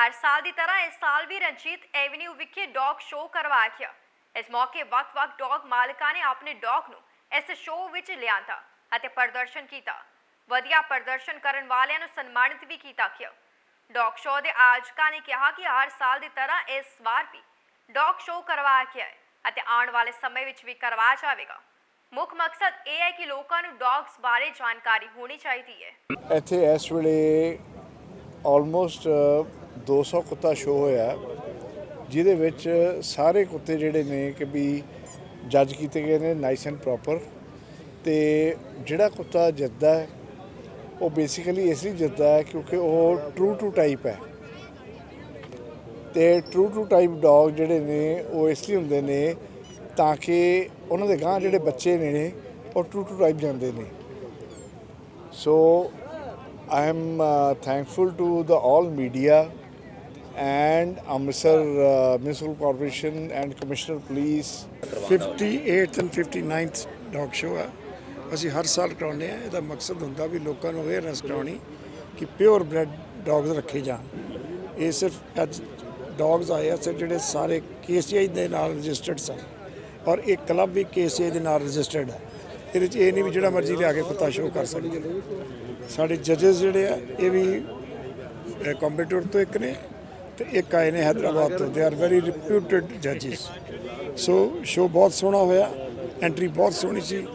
ਹਰ ਸਾਲ ਦੀ ਤਰ੍ਹਾਂ ਇਸ ਸਾਲ ਵੀ ਰਣਜੀਤ ਐਵਨਿਊ ਵਿਖੇ ਡੌਗ ਸ਼ੋਅ ਕਰਵਾਇਆ ਗਿਆ ਇਸ ਮੌਕੇ ਵੱਖ-ਵੱਖ ਡੌਗ ਮਾਲਕਾਂ ਨੇ ਆਪਣੇ ਡੌਗ ਨੂੰ ਇਸ ਸ਼ੋਅ ਵਿੱਚ ਲਿਆਂਦਾ ਅਤੇ ਪ੍ਰਦਰਸ਼ਨ ਕੀਤਾ। ਵਧੀਆ ਪ੍ਰਦਰਸ਼ਨ ਕਰਨ ਵਾਲਿਆਂ ਨੂੰ ਸਨਮਾਨਿਤ ਵੀ ਕੀਤਾ ਗਿਆ ਡੌਗ ਸ਼ੋਅ ਦੇ ਆਯੋਜਕਾਂ ਨੇ ਕਿਹਾ ਕਿ ਹਰ ਸਾਲ ਦੀ ਤਰ੍ਹਾਂ ਇਸ ਵਾਰ ਵੀ ਡੌਗ ਸ਼ੋਅ ਕਰਵਾਇਆ ਗਿਆ ਹੈ ਅਤੇ ਆਉਣ ਵਾਲੇ ਸਮੇਂ ਵਿੱਚ ਵੀ ਕਰਵਾਇਆ ਜਾਵੇਗਾ। ਮੁੱਖ ਮਕਸਦ ਇਹ ਹੈ ਕਿ ਲੋਕਾਂ ਨੂੰ ਡੌਗਸ ਬਾਰੇ ਜਾਣਕਾਰੀ ਹੋਣੀ ਚਾਹੀਦੀ ਹੈ। ਇੱਥੇ ਇਸ ਵੇਲੇ ਆਲਮੋਸਟ 200 ਕੁੱਤਾ ਸ਼ੋ ਹੋਇਆ ਜਿਹਦੇ ਵਿੱਚ ਸਾਰੇ ਕੁੱਤੇ ਜਿਹੜੇ ਨੇ ਕਿ ਵੀ ਜੱਜ ਕੀਤੇ ਗਏ ਨੇ ਨਾਈਸ ਐਂਡ ਪ੍ਰੋਪਰ ਤੇ ਜਿਹੜਾ ਕੁੱਤਾ ਜਿੱਤਦਾ ਹੈ ਉਹ ਬੇਸਿਕਲੀ ਇਸ ਲਈ ਜਿੱਤਦਾ ਹੈ ਕਿਉਂਕਿ ਉਹ ਟਰੂ ਟੂ ਟਾਈਪ ਹੈ। ਤੇ ਟਰੂ ਟੂ ਟਾਈਪ ਡੌਗ ਜਿਹੜੇ ਨੇ ਉਹ ਇਸ ਲਈ ਹੁੰਦੇ ਨੇ ਤਾਂ ਕਿ ਉਹਨਾਂ ਦੇ ਗਾਂ ਜਿਹੜੇ ਬੱਚੇ ਨੇ ਉਹ ਟਰੂ ਟੂ ਟਾਈਪ ਜਾਂਦੇ ਨੇ। So I am uh, to the the media and Amritsar uh, Municipal Corporation and Commissioner of Police. 58th and 59th dog show ਹੈ ਅਸੀਂ ਹਰ ਸਾਲ ਕਰਾਉਂਦੇ ਆ। ਇਹਦਾ ਮਕਸਦ ਹੁੰਦਾ ਵੀ ਲੋਕਾਂ ਨੂੰ ਅਵੇਅਰਨੈਸ ਕਰਾਉਣੀ ਕਿ ਪਿਓਰ ਬ੍ਰੈਡ ਡੌਗਸ ਰੱਖੇ ਜਾਣ। ਇਹ ਸਿਰਫ ਅੱਜ ਡੌਗਸ ਆਏ ਆ ਸਿਰਫ ਜਿਹੜੇ ਸਾਰੇ ਕੇਸੀਆਈ ਦੇ ਨਾਲ ਰਜਿਸਟਰਡ ਸਨ। ਔਰ ਇਹ ਕਲੱਬ ਵੀ ਕੇਸੀਆਈ ਦੇ ਨਾਲ ਰਜਿਸਟਰਡ ਹੈ ਇਹਦੇ 'ਚ ਇਹ ਨਹੀਂ ਵੀ ਜਿਹੜਾ ਮਰਜ਼ੀ ਲਿਆ ਕੇ ਕੁੱਤਾ ਸ਼ੋਅ ਕਰ ਸਕਦੇ। ਸਾਡੇ ਜੱਜਸ ਜਿਹੜੇ ਆ ਇਹ ਵੀ ਕੰਪਿਊਟਰ ਤੋਂ ਇੱਕ ਨੇ। ਤੇ ਇੱਕ ਆਏ ਨੇ ਹੈਦਰਾਬਾਦ ਤੋਂ। ਦੇ ਆਰ ਵੈਰੀ ਰਿਪਿਊਟਡ ਜੱਜਸ ਸੋ ਸ਼ੋ ਬਹੁਤ ਸੋਹਣਾ ਹੋਇਆ ਐਂਟਰੀ ਬਹੁਤ ਸੋਹਣੀ ਸੀ।